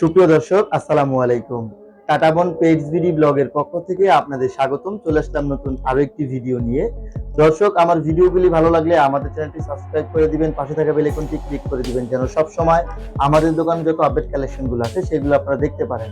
সুপ্রিয় দর্শক, আসসালামু আলাইকুম। টাটাবন পেজ বিডি ব্লগের পক্ষ থেকে আপনাদের স্বাগতম। চলে আসলাম নতুন আরও একটি ভিডিও নিয়ে। দর্শক, আমার ভিডিওগুলি ভালো লাগলে আমাদের চ্যানেলটি সাবস্ক্রাইব করে দিবেন, পাশে থাকা বেল আইকনটি ক্লিক করে দিবেন, যেন সব সময় আমাদের দোকানে যত আপডেট কালেকশনগুলো আছে, সেগুলো আপনারা দেখতে পারেন।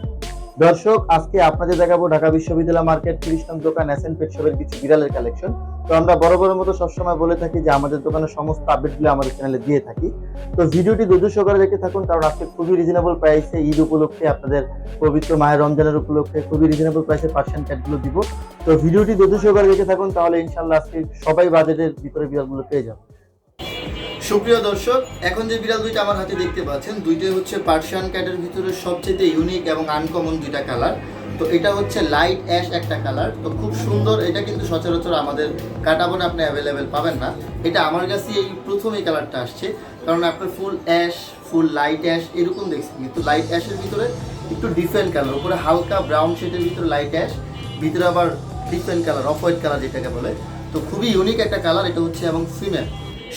দর্শক, আজকে আপনাদের দেখাবো ঢাকা বিশ্ববিদ্যালয় মার্কেট তিরিশ নং দোকান এন পেট শপের কিছু বিড়ালের কালেকশন তো আমরা বড় বড় মতো সবসময় বলে থাকি যে আমাদের দোকানের সমস্ত আপডেটগুলো আমাদের চ্যানেলে দিয়ে থাকি। তো ভিডিওটি ধৈর্য সহকারে দেখে থাকুন, কারণ আজকে খুবই রিজনেবল প্রাইসে ঈদ উপলক্ষে আপনাদের পবিত্র মায়ের রমজানের উপলক্ষে খুবই রিজনেবল প্রাইসে পার্সেন্ট ক্যাটগুলো দিব। তো ভিডিওটি ধৈর্য সহকারে দেখে থাকুন, তাহলে ইনশাল্লাহ আজকে সবাই বাজেটের ভিতরে বিড়ালগুলো পেয়ে যাবে। সুপ্রিয় দর্শক, এখন যে বিড়াল দুইটা আমার হাতে দেখতে পাচ্ছেন, দুইটাই হচ্ছে পার্সিয়ান ক্যাটের ভিতরে সবচেয়ে ইউনিক এবং আনকমন দুইটা কালার তো এটা হচ্ছে লাইট অ্যাশ একটা কালার তো খুব সুন্দর, এটা কিন্তু সচরাচর আমাদের কাটাবনে আপনি অ্যাভেলেবেল পাবেন না। এটা আমার কাছে এই প্রথম এই কালারটা আসছে। কারণ আপনার full ash full light ash এরকম দেখছেন। কিন্তু লাইট অ্যাশের ভিতরে একটু ডিফারেন্ট কালার উপরে হালকা ব্রাউন শেডের ভিতরে লাইট অ্যাশ ভিতরে আবার different colour of white colour যেটাকে বলে। তো খুবই ইউনিক একটা কালার এটা হচ্ছে এবং ফিমেল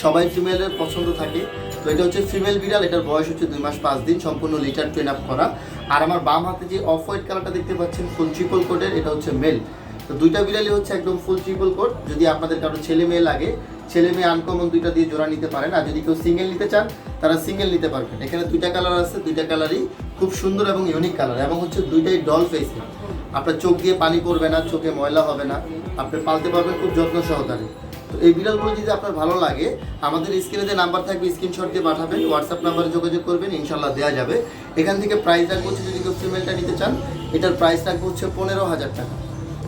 সবাই ফিমেলের পছন্দ থাকে। তো এটা হচ্ছে ফিমেল বিড়াল, এটার বয়স হচ্ছে দুই মাস পাঁচ দিন, সম্পূর্ণ লিটার ট্রেন আপ করা। আর আমার বাম হাতে যে অফ হোয়াইট কালারটা দেখতে পাচ্ছেন ফুল ট্রিপল কোডের এটা হচ্ছে মেল তো দুইটা বিড়ালই হচ্ছে একদম ফুল ট্রিপল কোড যদি আপনাদের কারও ছেলে মেয়ে লাগে, ছেলে মেয়ে আনকমন দুইটা দিয়ে জোড়া নিতে পারেন আর যদি কেউ সিঙ্গেল নিতে চান, তারা সিঙ্গেল নিতে পারবেন। এখানে দুইটা কালার আছে, দুইটা কালারই খুব সুন্দর এবং ইউনিক কালার এবং হচ্ছে দুইটাই ডল ফেসে আপনার চোখ দিয়ে পানি পড়বে না, চোখে ময়লা হবে না। আপনি পালতে পারবেন খুব যত্ন সহকারে। তো এই বিড়ালগুলো যদি আপনার ভালো লাগে, আমাদের স্ক্রিনে যে নাম্বার থাকবে স্ক্রিনশট দিয়ে পাঠাবেন হোয়াটসঅ্যাপ নাম্বারে যোগাযোগ করবেন, ইনশাল্লাহ দেওয়া যাবে। এখান থেকে প্রাইস রাখব হচ্ছে যদি কেউ ফিমেলটা নিতে চান, এটার প্রাইস রাখব হচ্ছে পনেরো হাজার টাকা।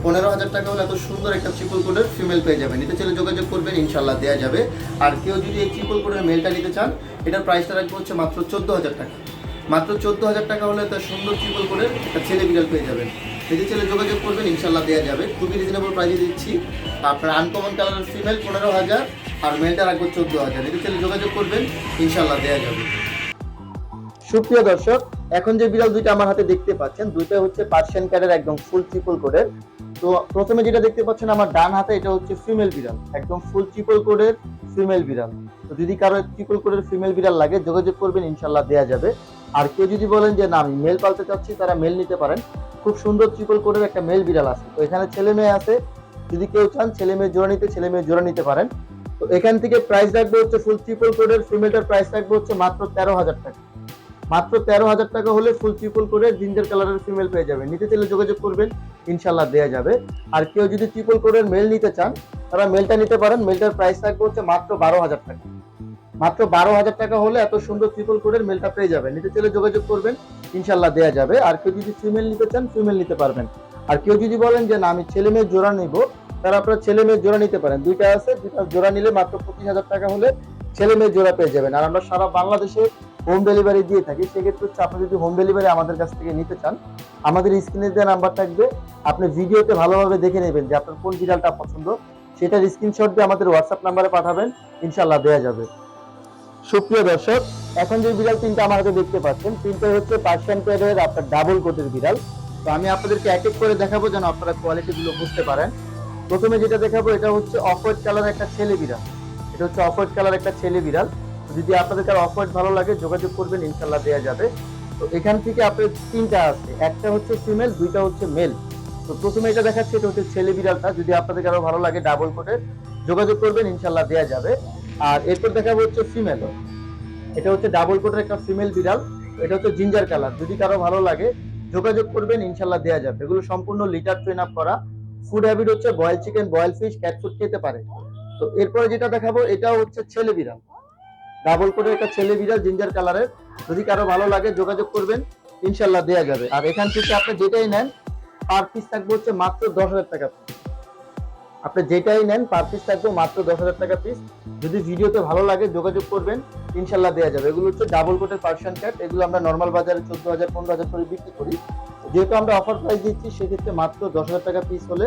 পনেরো হাজার টাকা হলে এত সুন্দর একটা ট্রিপল কোডের ফিমেল পেয়ে যাবেন। নিতে চাইলে যোগাযোগ করবেন, ইনশাল্লাহ দেওয়া যাবে। আর কেউ যদি এই ট্রিপল কোডের মেলটা নিতে চান, এটার প্রাইসটা রাখব হচ্ছে মাত্র চোদ্দ হাজার টাকা। মাত্র চোদ্দ হাজার টাকা হলে তার সুন্দর ট্রিপল কোডের একটা ছেলে বিড়াল পেয়ে যাবেন। নিতে চাইলে যোগাযোগ করবেন ইনশাল্লাহ দেওয়া যাবে। খুবই রিজনেবল প্রাইসে দিচ্ছি। আপনার আনকমন কালারের ফিমেল পনেরো হাজার আর মেলটা রাখব চোদ্দ হাজার নিতে চাইলে যোগাযোগ করবেন ইনশাল্লাহ দেওয়া যাবে। সুপ্রিয় দর্শক, এখন যে বিড়াল দুইটা আমার হাতে দেখতে পাচ্ছেন দুইটা হচ্ছে পার্সিয়ান ক্যারের একদম ফুল ট্রিপল কোডের তো প্রথমে যেটা দেখতে পাচ্ছেন আমার ডান হাতে, এটা হচ্ছে ফিমেল বিড়াল। একদম ফুল ট্রিপল কোডের ফিমেল বিড়াল। তো যদি কারও ট্রিপল কোডের ফিমেল বিড়াল লাগে, যোগাযোগ করবেন ইনশাল্লাহ দেওয়া যাবে। আর কেউ যদি বলেন যে, না, আমি মেল পালতে চাচ্ছি, তারা মেল নিতে পারেন। খুব সুন্দর ট্রিপল কোডের একটা মেল বিড়াল আছে। তো এখানে ছেলে মেয়ে আছে। যদি কেউ চান, ছেলে মেয়ে জোড়া নিতে, ছেলে মেয়ে জোড়া নিতে পারেন। তো এখান থেকে প্রাইস রাখবে হচ্ছে ফুল ট্রিপল কোডের ফিমেলটার প্রাইস রাখবে হচ্ছে মাত্র তেরো হাজার টাকা। মাত্র তেরো হাজার টাকা হলে ফুল ট্রিপল করে জিঞ্জার কালারের ফিমেল পেয়ে যাবেন। নিতে চাইলে যোগাযোগ করবেন ইনশাল্লাহ দেওয়া যাবে। আর কেউ যদি ট্রিপল কোডের মেল নিতে চান, তারা মেলটা নিতে পারেন। মেলটার প্রাইস থাকবে হচ্ছে মাত্র বারো হাজার টাকা। মাত্র বারো হাজার টাকা হলে এত সুন্দর ট্রিপল কোডের মেলটা পেয়ে যাবেন। নিতে চাইলে যোগাযোগ করবেন, ইনশাল্লাহ দেওয়া যাবে। আর কেউ যদি ফিমেল নিতে চান ফিমেল নিতে পারবেন। আর কেউ যদি বলেন যে, না, আমি ছেলে মেয়ে জোড়া নিব, তাহলে আপনারা ছেলে মেয়ে জোড়া নিতে পারেন। দুইটা আছে, দুইটা জোড়া নিলে মাত্র পঁচিশ হাজার টাকা হলে ছেলে মেয়ে জোড়া পেয়ে যাবেন। আর আমরা সারা বাংলাদেশে হোম ডেলিভারি দিয়ে থাকি। সেক্ষেত্রে হচ্ছে আপনি যদি হোম ডেলিভারি আমাদের কাছ থেকে নিতে চান, আমাদের স্ক্রিনে দেওয়া নাম্বার থাকবে। আপনি ভিডিওতে ভালোভাবে দেখে নেবেন যে, আপনার কোন বিড়ালটা পছন্দ। সেটার স্ক্রিনশট দিয়ে আমাদের হোয়াটসঅ্যাপ নাম্বারে পাঠাবেন। ইনশাল্লাহ দেওয়া যাবে। সুপ্রিয় দর্শক, এখন যে বিড়াল তিনটা আমার হাতে দেখতে পাচ্ছেন তিনটা হচ্ছে পার্সিয়ান প্যাডের আপনার ডাবল কোটের বিড়াল। তো আমি আপনাদেরকে এক এক করে দেখাবো যেন আপনারা কোয়ালিটি গুলো বুঝতে পারেন। প্রথমে যেটা দেখাবো, এটা হচ্ছে অফ কালার একটা ছেলে বিড়াল। এটা হচ্ছে অফ কালার একটা ছেলে বিড়াল। যদি আপনাদের কারও অফ হোয়াইট ভালো লাগে, যোগাযোগ করবেন ইনশাল্লাহ দেওয়া যাবে। তো এখান থেকে আপনার তিনটা আছে। একটা হচ্ছে ফিমেল দুইটা হচ্ছে মেল তো প্রথমে এটা দেখাচ্ছি, এটা হচ্ছে ছেলে বিড়ালটা। যদি আপনাদের কারও ভালো লাগে ডাবল কোটের যোগাযোগ করবেন ইনশাল্লাহ দেওয়া যাবে। আর এরপর দেখাবো হচ্ছে ফিমেল এটা হচ্ছে ডাবল কোটের একটা ফিমেল বিড়াল। এটা হচ্ছে জিঞ্জার কালার যদি কারও ভালো লাগে, যোগাযোগ করবেন, ইনশাল্লাহ দেওয়া যাবে। এগুলো সম্পূর্ণ লিটার ট্রেন আপ করা। ফুড হ্যাবিট হচ্ছে boil chicken boil fish cat food খেতে পারে। তো এরপরে যেটা দেখাবো, এটাও হচ্ছে ছেলে বিড়াল। ডাবল কোটের একটা ছেলে বিড়াল জিঞ্জার কালারের যদি কারও ভালো লাগে, যোগাযোগ করবেন, ইনশাল্লাহ দেওয়া যাবে। আর এখান থেকে আপনি যেটাই নেন পার পিস থাকবে হচ্ছে মাত্র দশ হাজার টাকা। আপনি যেটাই নেন পার পিস থাকবে মাত্র দশ হাজার টাকা পিস যদি ভিডিওতে ভালো লাগে, যোগাযোগ করবেন, ইনশাল্লাহ দেওয়া যাবে। এগুলো হচ্ছে ডাবল কোটের পার্সিয়ান ক্যাট এগুলো আমরা নর্মাল বাজারে চোদ্দ হাজার, পনেরো হাজার করে বিক্রি করি। যেহেতু আমরা অফার প্রাইস দিচ্ছি, সেক্ষেত্রে মাত্র দশ হাজার টাকা পিস হলে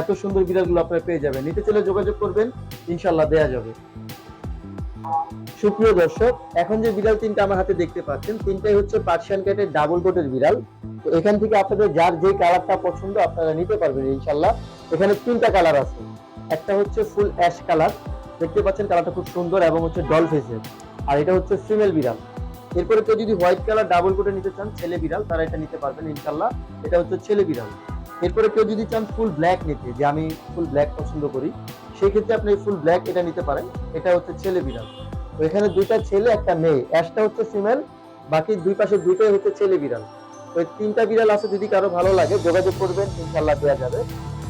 এত সুন্দর বিড়ালগুলো আপনারা পেয়ে যাবেন। নিতে চলে যোগাযোগ করবেন, ইনশাল্লাহ দেওয়া যাবে। সুপ্রিয় দর্শক, এখন যে বিড়াল তিনটা আমার হাতে দেখতে পাচ্ছেন, তিনটাই হচ্ছে পার্সিয়ান ক্যাটের ডাবল কোটের বিড়াল। তো এখান থেকে আপনাদের যার যে কালারটা পছন্দ আপনারা নিতে পারবেন ইনশাল্লাহ এখানে তিনটা কালার আছে। একটা হচ্ছে ফুল অ্যাশ কালার, দেখতে পাচ্ছেন কালারটা খুব সুন্দর, এবং হচ্ছে ডল ফেসের আর এটা হচ্ছে ফিমেল বিড়াল। এরপরে কেউ যদি হোয়াইট কালার ডাবল কোটে নিতে চান, ছেলে বিড়াল, তারা এটা নিতে পারবেন ইনশাল্লাহ এটা হচ্ছে ছেলে বিড়াল। এরপরে কেউ যদি চান ফুল ব্ল্যাক নিতে, যে আমি ফুল ব্ল্যাক পছন্দ করি সেই ক্ষেত্রে আপনি ফুল ব্ল্যাক এটা নিতে পারেন। এটা হচ্ছে ছেলে বিড়াল। তো এখানে দুইটা ছেলে, একটা মেয়ে। অ্যাশটা হচ্ছে ফিমেল বাকি দুই পাশে দুইটাই হচ্ছে ছেলে বিড়াল। এই তিনটা বিড়াল আছে, যদি কারও ভালো লাগে, যোগাযোগ করবেন ইনশাল্লাহ দেওয়া যাবে।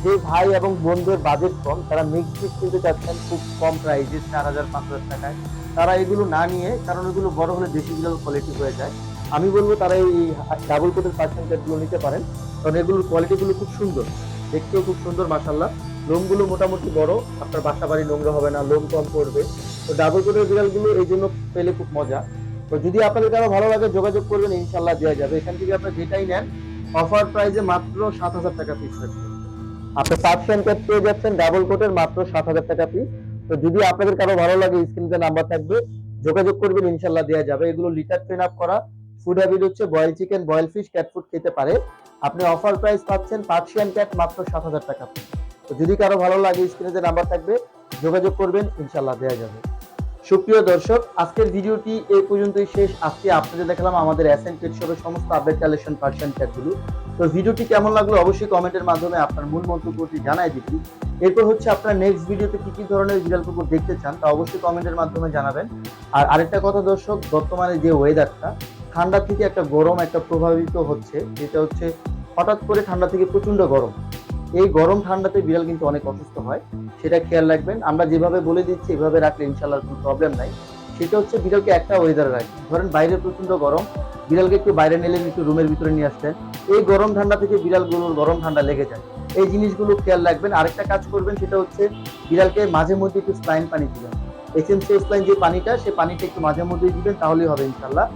যে ভাই এবং বন্ধুর বাজেট কম, তারা মিক্স পিস কিনতে চাচ্ছেন, খুব কম প্রাইসে চার হাজার পাঁচ হাজার টাকায়। তারা এগুলো না নিয়ে, কারণ এগুলো বড় হলে দেশি বিড়াল কোয়ালিটি হয়ে যায়। আমি বলব তারা এই ডাবল কোটের পার্সেন্টেজগুলো নিতে পারেন। কারণ এগুলোর কোয়ালিটি গুলো খুব সুন্দর। দেখতেও খুব সুন্দর মাসাল্লাহ লোমগুলো মোটামুটি বড়, আপনার বাসা বাড়ি নোংরা হবে না, লোম কম পড়বে। তো ডাবল কোটের বিড়ালগুলো এই জন্য পেলে খুব মজা। তো যদি আপনাদের কারও ভালো লাগে, যোগাযোগ করবেন, ইনশাল্লাহ দেওয়া যাবে। এখান থেকে আপনি যেটাই নেন অফার প্রাইসে মাত্র সাত হাজার টাকা পিস থাকবে আপনি পার্সেন্ট ক্যাপ পেয়ে যাচ্ছেন ডাবল কোটের মাত্র সাত হাজার টাকা পিস তো যদি আপনাদের কারও ভালো লাগে স্ক্রিনে নাম্বার থাকবে, যোগাযোগ করবেন, ইনশাল্লাহ দেওয়া যাবে। এগুলো লিটার ট্রেন আপ করা ফুড হ্যাবিট হচ্ছে boil chicken boil fish cat food খেতে পারে। আপনি অফার প্রাইস পাচ্ছেন পার্সিয়ান ক্যাট মাত্র সাত হাজার টাকা তো যদি কারও ভালো লাগে স্ক্রিনে যে নাম্বার থাকবে, যোগাযোগ করবেন ইনশাল্লাহ দেওয়া যাবে। সুপ্রিয় দর্শক, আজকের ভিডিওটি এই পর্যন্তই শেষ। আজকে আপনাদের দেখালাম আমাদের অ্যাসেন্ট পেট শপের সমস্ত আপডেট কালেকশন পার্সিয়ান ক্যাটগুলো তো ভিডিওটি কেমন লাগল অবশ্যই কমেন্টের মাধ্যমে আপনার মূল মন্তব্যটি জানাই দিবি এরপর হচ্ছে আপনার নেক্সট ভিডিওতে কি কি ধরনের বিড়াল কুকুর দেখতে চান, তা অবশ্যই কমেন্টের মাধ্যমে জানাবেন। আর আরেকটা কথা দর্শক, বর্তমানে যে ওয়েদারটা ঠান্ডা থেকে একটা গরম একটা প্রভাবিত হচ্ছে। যেটা হচ্ছে হঠাৎ করে ঠান্ডা থেকে প্রচণ্ড গরম। এই গরম ঠান্ডাতে বিড়াল কিন্তু অনেক অসুস্থ হয়, সেটা খেয়াল রাখবেন। আমরা যেভাবে বলে দিচ্ছি, এভাবে রাখলে ইনশাল্লাহ কোনো প্রবলেম নাই। সেটা হচ্ছে বিড়ালকে একটা ওয়েদারে রাখবেন ধরেন বাইরে প্রচণ্ড গরম, বিড়ালকে একটু বাইরে নিলেন একটু রুমের ভিতরে নিয়ে আসলেন এই গরম ঠান্ডা থেকে বিড়ালগুলোর গরম ঠান্ডা লেগে যায়। এই জিনিসগুলো খেয়াল রাখবেন। আরেকটা কাজ করবেন, সেটা হচ্ছে বিড়ালকে মাঝে মধ্যে একটু স্লাইন পানি দিবেন। এসেন্সিয়াল স্লাইন যে পানিটা, সে পানিটা একটু মাঝে মধ্যেই দিবেন, তাহলেই হবে ইনশাল্লাহ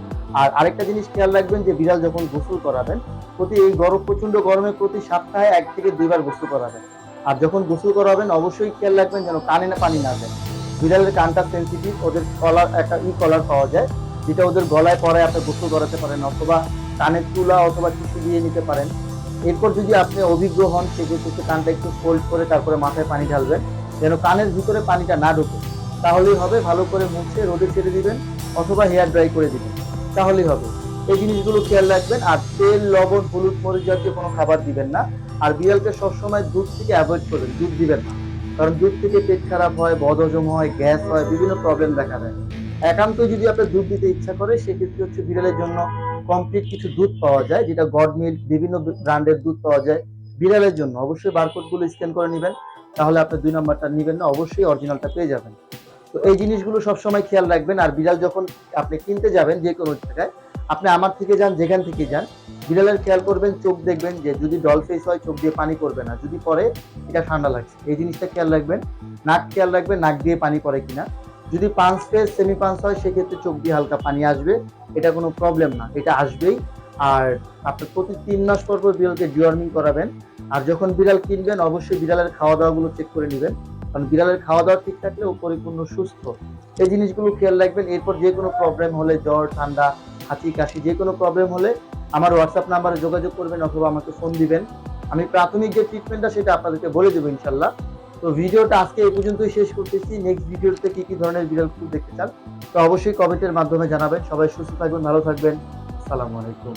আর আরেকটা জিনিস খেয়াল রাখবেন যে বিড়াল যখন গোসল করাবেন, প্রতি এই গরম প্রচণ্ড গরমে প্রতি সপ্তাহে এক থেকে দুইবার গোসল করাবেন। আর যখন গোসল করাবেন, অবশ্যই খেয়াল রাখবেন যেন কানে না পানি না দেয় বিড়ালের কানটা সেন্সিটিভ ওদের কলার, একটা ই কলার পাওয়া যায়, যেটা ওদের গলায় পরে আপনি গোসল করাতে পারেন, অথবা কানের তুলা অথবা কিছু দিয়ে নিতে পারেন। এরপর যদি আপনি অভিজ্ঞ হন, সেক্ষেত্রে কানটা একটু ফোল্ড করে তারপরে মাথায় পানি ঢালবেন, যেন কানের ভিতরে পানিটা না ঢুকে। তাহলেই হবে, ভালো করে মুছে রোদে ছেড়ে দিবেন, অথবা হেয়ার ড্রাই করে দিবেন। তাহলেই হবে। এই জিনিসগুলো খেয়াল রাখবেন। আর তেল, লবণ, হলুদ, মরিচ জাতীয় কোনো খাবার দিবেন না। আর বিড়ালকে সবসময় দুধ থেকে অ্যাভয়েড করবেন, দুধ দিবেন না। কারণ দুধ থেকে পেট খারাপ হয়, বদহজম হয়, গ্যাস হয়, বিভিন্ন প্রবলেম দেখা দেয়। একান্ত যদি আপনার দুধ দিতে ইচ্ছা করে, সেক্ষেত্রে হচ্ছে বিড়ালের জন্য কমপ্লিট কিছু দুধ পাওয়া যায়, যেটা গড মিল্ক, বিভিন্ন ব্র্যান্ডের দুধ পাওয়া যায় বিড়ালের জন্য। অবশ্যই বারকোডগুলো স্ক্যান করে নেবেন। তাহলে আপনি দুই নম্বরটা নেবেন না, অবশ্যই অরিজিনালটা পেয়ে যাবেন। তো এই জিনিসগুলো সবসময় খেয়াল রাখবেন। আর বিড়াল যখন আপনি কিনতে যাবেন যে কোনো জায়গায়, আপনি আমার থেকে যান, যেখান থেকে যান, বিড়ালের খেয়াল করবেন, চোখ দেখবেন যে যদি ডল ফেস হয়, চোখ দিয়ে পানি পড়বে না। যদি পরে এটা ঠান্ডা লাগছে। এই জিনিসটা খেয়াল রাখবেন। নাক খেয়াল রাখবেন, নাক দিয়ে পানি পড়ে কিনা। যদি পাঁচ ফেস সেমি পাঁচ হয়, সেক্ষেত্রে চোখ দিয়ে হালকা পানি আসবে। এটা কোনো প্রবলেম না। এটা আসবেই। আর আপনি প্রতি তিন মাস পর পর বিড়ালকে ডিওয়ার্মিং করাবেন। আর যখন বিড়াল কিনবেন, অবশ্যই বিড়ালের খাওয়া দাওয়াগুলো চেক করে নেবেন। কারণ বিড়ালের খাওয়া দাওয়া ঠিক থাকলে ও পরিপূর্ণ সুস্থ। এই জিনিসগুলো খেয়াল রাখবেন, এরপর যে কোনো প্রবলেম হলে জ্বর, ঠান্ডা, হাঁচি, কাশি, যে কোনো প্রবলেম হলে আমার হোয়াটসঅ্যাপ নাম্বারে যোগাযোগ করবেন অথবা আমাকে ফোন দিবেন। আমি প্রাথমিক যে ট্রিটমেন্টটা সেটা আপনাদেরকে বলে দেবো ইনশাল্লাহ। তো ভিডিওটা আজকে এই পর্যন্তই শেষ করতেছি। নেক্সট ভিডিওতে কি কি ধরনের বিড়াল ফুল দেখতে চান, তো অবশ্যই কমেন্টের মাধ্যমে জানাবেন। সবাই সুস্থ থাকবেন, ভালো থাকবেন। আসসালামু আলাইকুম।